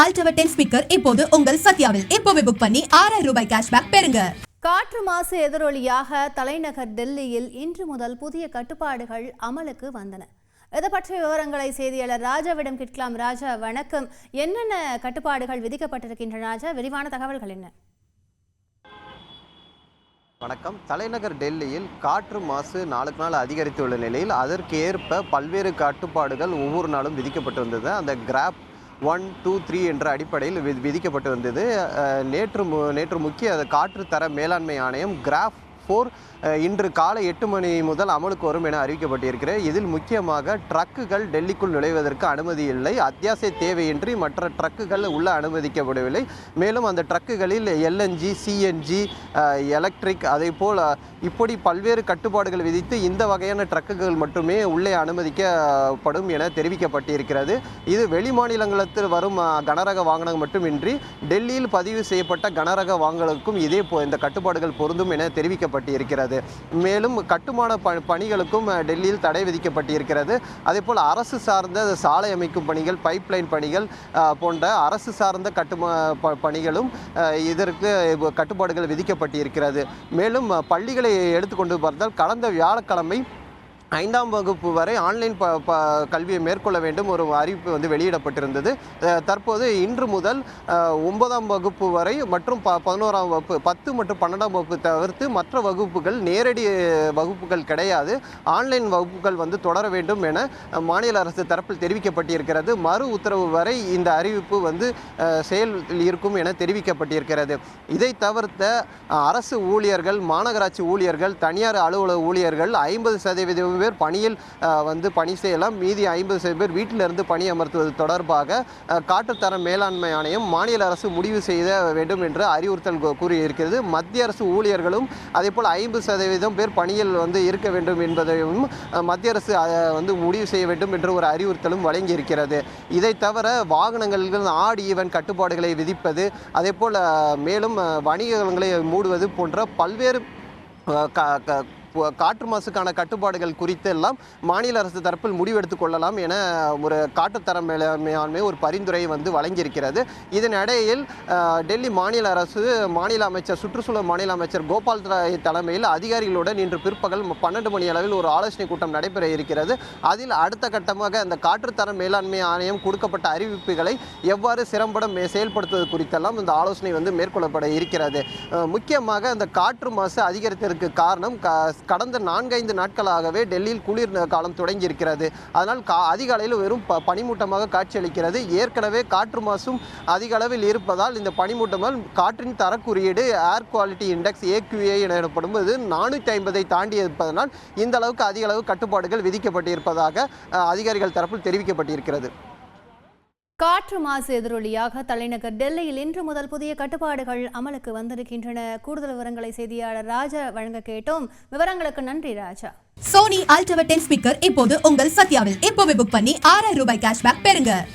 அல்டவர் ten speaker இப்போது உங்கள் சத்யாவில். இப்போவே புக் பண்ணி ஆறாயிரம் ரூபாய் கேஷ்பேக் பெறுங்க. காற்று மாசு எதிரொலியாக தலைநகர் டெல்லியில் இன்று முதல் புதிய கட்டுப்பாடுகள் அமலுக்கு வந்தன. இது பற்றிய விவரங்களை செய்தியாளர் ராஜாவிடம் கேட்கலாம். ராஜா வணக்கம். என்னென்ன கட்டுப்பாடுகள் விதிக்கப்பட்டிருக்கின்றன ராஜா? விரிவான தகவல்கள் என்ன? வணக்கம். தலைநகர் டெல்லியில் காற்று மாசு நாளுக்கு நாள் அதிகரித்துள்ள நிலையில் அதற்கு ஏற்ப பல்வேறு கட்டுப்பாடுகள் ஒவ்வொரு நாளும் விதிக்கப்பட்டு வந்தது அந்த கிராப் ஒன் டூ த்ரீ என்ற அடிப்படையில் வி விதிக்கப்பட்டு வந்தது நேற்று மு- நேற்று முக்கிய காற்று தர மேலாண்மை ஆணையம் கிராஃப் ஃபோர். இன்று காலை எட்டு மணி முதல் அமலுக்கு வரும் என அறிவிக்கப்பட்டிருக்கிறது. இதில் முக்கியமாக ட்ரக்குகள் டெல்லிக்குள் நுழைவதற்கு அனுமதி இல்லை. அத்தியாவசிய தேவையின்றி மற்ற ட்ரக்குகள் உள்ள அனுமதிக்கப்படவில்லை. மேலும் அந்த ட்ரக்குகளில் எல்என்ஜி சிஎன்ஜி எலக்ட்ரிக் அதே போல் இப்படி பல்வேறு கட்டுப்பாடுகள் விதித்து இந்த வகையான ட்ரக்குகள் மட்டுமே உள்ளே அனுமதிக்கப்படும் என தெரிவிக்கப்பட்டிருக்கிறது. இது வெளிமாநிலங்களத்தில் வரும் கனரக வாகனம் மட்டுமின்றி டெல்லியில் பதிவு செய்யப்பட்ட கனரக வாகனங்களுக்கும் இதே போ இந்த கட்டுப்பாடுகள் பொருந்தும் என இருக்கிறது. மேலும் கட்டுமான ப பணிகளுக்கும் டெல்லியில் தடை விதிக்கப்பட்டு இருக்கிறது. அதே அதேபோல் அரசு சார்ந்த சாலை அமைக்கும் பணிகள் பைப்லைன் பணிகள் போன்ற அரசு சார்ந்த கட்டுமா ப- பணிகளும் இதற்கு கட்டுப்பாடுகள் விதிக்கப்பட்டு இருக்கிறது. மேலும் பள்ளிகளை எடுத்துக்கொண்டு பார்த்தால் கடந்த வியாழக்கிழமை ஐந்தாம் வகுப்பு வரை ஆன்லைன் ப ப கல்வியை மேற்கொள்ள வேண்டும் ஒரு அறிவிப்பு வந்து வெளியிடப்பட்டிருந்தது. தற்போது இன்று முதல் ஒன்பதாம் வகுப்பு வரை மற்றும் ப பதினோராம் வகுப்பு பத்து மற்றும் பன்னெண்டாம் வகுப்பு தவிர்த்து மற்ற வகுப்புகள் நேரடி வகுப்புகள் கிடையாது. ஆன்லைன் வகுப்புகள் வந்து தொடர வேண்டும் என மாநில அரசு தரப்பில் தெரிவிக்கப்பட்டிருக்கிறது. மறு உத்தரவு வரை இந்த அறிவிப்பு வந்து செயலில் இருக்கும் என தெரிவிக்கப்பட்டிருக்கிறது. இதை தவிர்த்த அரசு ஊழியர்கள் மாநகராட்சி ஊழியர்கள் தனியார் அலுவலக ஊழியர்கள் ஐம்பது சதவீதம் பேர் பணியில் வந்து பணி செய்யலாம். மீதி ஐம்பது சதவீதம் பேர் வீட்டிலிருந்து பணி அமர்த்துவது தொடர்பாக காட்டுத்தர மேலாண்மை ஆணையம் மாநில அரசு முடிவு செய்த வேண்டும் என்று அறிவுறுத்தல் கூறியிருக்கிறது. மத்திய அரசு ஊழியர்களும் அதே போல் ஐம்பது சதவீதம் பேர் பணியில் வந்து இருக்க வேண்டும் என்பதையும் மத்திய அரசு வந்து முடிவு செய்ய வேண்டும் என்று ஒரு அறிவுறுத்தலும் வழங்கியிருக்கிறது. இதை தவிர வாகனங்களில் ஆடு ஈவன் கட்டுப்பாடுகளை விதிப்பது அதே போல் மேலும் வணிகங்களை மூடுவது போன்ற பல்வேறு காற்று மாசுக்கான கட்டுப்பாடுகள் குறித்து எல்லாம் மாநில அரசு தரப்பில் முடிவெடுத்துக் கொள்ளலாம் என ஒரு காட்டுத்தர மேலாண்மை ஒரு பரிந்துரையை வந்து வழங்கியிருக்கிறது. இதன் இடையில் டெல்லி மாநில அரசு மாநில அமைச்சர் சுற்றுச்சூழல் மாநில அமைச்சர் கோபால் ராய் தலைமையில் அதிகாரிகளுடன் இன்று பிற்பகல் பன்னெண்டு மணி அளவில் ஒரு ஆலோசனை கூட்டம் நடைபெற இருக்கிறது. அதில் அடுத்த கட்டமாக அந்த காற்றுத்தர மேலாண்மை ஆணையம் கொடுக்கப்பட்ட அறிவிப்புகளை எவ்வாறு சிறம்பட மே- செயல்படுத்துவது குறித்தெல்லாம் இந்த ஆலோசனை வந்து மேற்கொள்ளப்பட இருக்கிறது. முக்கியமாக அந்த காற்று மாசு அதிகரித்ததற்கு காரணம் க- கடந்த நான்கைந்து நாட்களாகவே டெல்லியில் குளிர் காலம் தொடங்கி இருக்கிறது அதனால் கா அதிக அளவில் வெறும் ப பனிமூட்டமாக காட்சியளிக்கிறது. ஏற்கனவே காற்று மாசும் அதிக அளவில் இருப்பதால் இந்த பனிமூட்டமால் காற்றின் தரக்குறியீடு ஏர் குவாலிட்டி இண்டெக்ஸ் ஏக்யூஏ எனப்படும் இது நானூற்றி ஐம்பதை தாண்டி இருப்பதனால் இந்த அளவுக்கு அதிக அளவு கட்டுப்பாடுகள் விதிக்கப்பட்டிருப்பதாக அதிகாரிகள் தரப்பில் தெரிவிக்கப்பட்டிருக்கிறது. காற்று மாசு எதிரொலியாக தலைநகர் டெல்லியில் இன்று முதல் புதிய கட்டுப்பாடுகள் அமலுக்கு வந்திருக்கின்றன. கூடுதல் விவரங்களை செய்தியாளர் ராஜா வழங்க கேட்டோம். விவரங்களுக்கு நன்றி Raja. Sony ult tower ten speaker இப்போது உங்கள் சத்யாவில். இப்போவே புக் பண்ணி ஆறாயிரம் ரூபாய் கேஷ்பேக் பெறுங்க.